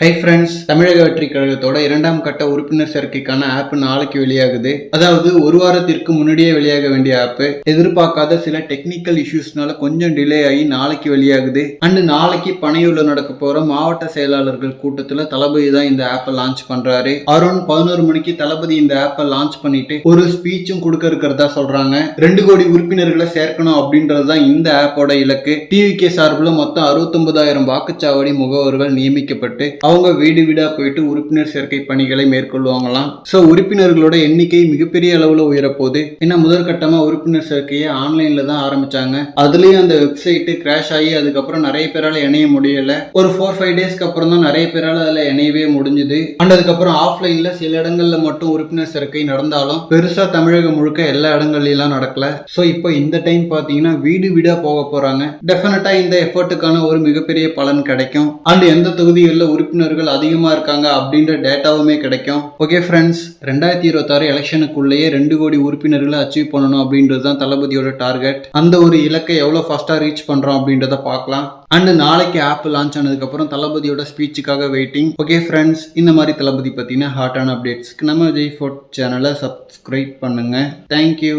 Hi friends தமிழக வெற்றி கழகத்தோட இரண்டாம் கட்ட உறுப்பினர் சேர்க்கைக்கான ஆப் நாளைக்கு வெளியாகுது. அதாவது ஒரு வாரத்திற்கு முன்னாடியே வெளியாக வேண்டிய ஆப் எதிர்பார்க்காத சில டெக்னிக்கல் இஷ்யூஸ்னால கொஞ்சம் டிலே ஆகி நாளைக்கு வெளியாகுது. அண்ட் நாளைக்கு பனையூர்ல நடக்க போற மாவட்ட செயலாளர்கள் கூட்டத்துல தளபதி தான் இந்த ஆப்பை லான்ச் பண்றாரு. அரௌண்ட் பதினோரு மணிக்கு தளபதி இந்த ஆப்பை லான்ச் பண்ணிட்டு ஒரு ஸ்பீச்சும் கொடுக்க இருக்கிறதா சொல்றாங்க. ரெண்டு கோடி உறுப்பினர்களை சேர்க்கணும் அப்படின்றது தான் இந்த ஆப்போட இலக்கு. டிவிகே சார்பில் மொத்தம் அறுபத்தொன்பதாயிரம் வாக்குச்சாவடி முகவர்கள் நியமிக்கப்பட்டு அவங்க வீடு வீடாக போயிட்டு உறுப்பினர் சேர்க்கை பணிகளை மேற்கொள்வாங்களாம். ஸோ உறுப்பினர்களோட எண்ணிக்கை மிகப்பெரிய அளவில் உயரப்போகுது. ஏன்னா முதற்கட்டமாக உறுப்பினர் சேர்க்கையை ஆன்லைன்ல தான் ஆரம்பிச்சாங்க. அதுலயும் அந்த வெப்சைட்டு கிராஷ் ஆகி அதுக்கப்புறம் நிறைய பேரால இணைய முடியல. ஒரு ஃபோர் ஃபைவ் டேஸ்க்கு அப்புறம் தான் நிறைய பேரால அதில் இணையவே முடிஞ்சுது. அண்ட் அதுக்கப்புறம் ஆஃப்லைன்ல சில இடங்களில் மட்டும் உறுப்பினர் சேர்க்கை நடந்தாலும் பெருசா தமிழகம் முழுக்க எல்லா இடங்கள்லாம் நடக்கல. ஸோ இப்போ இந்த டைம் பார்த்தீங்கன்னா வீடு வீடாக போக போறாங்க. டெஃபினட்டாக இந்த எஃபர்ட்டுக்கான ஒரு மிகப்பெரிய பலன் கிடைக்கும். அண்ட் எந்த தொகுதிகளில் உறுப்பினர்கள் அதிகமாக இருக்காங்க அப்படின்ற டேட்டாவுமே கிடைக்கும். ஓகே ஃப்ரெண்ட்ஸ் ரெண்டாயிரத்தி இருபத்தாறு எலெக்ஷனுக்குள்ளேயே ரெண்டு கோடி உறுப்பினர்களை அச்சீவ் பண்ணணும் அப்படின்றது தான் தளபதியோட டார்கெட் அந்த ஒரு இலக்கை எவ்வளோ ஃபாஸ்ட்டாக ரீச் பண்ணுறோம் அப்படின்றத பார்க்கலாம். அண்டு நாளைக்கு ஆப் லான்ச் ஆனதுக்கப்புறம் தளபதியோட ஸ்பீச்சுக்காக வெயிட்டிங் ஓகே ஃப்ரெண்ட்ஸ் இந்த மாதிரி தளபதி பற்றின ஹாட்டான அப்டேட்ஸ்க்கு நம்ம ஜெய் ஃபோர்ட் சேனலை சப்ஸ்கிரைப் பண்ணுங்கள் தேங்க்யூ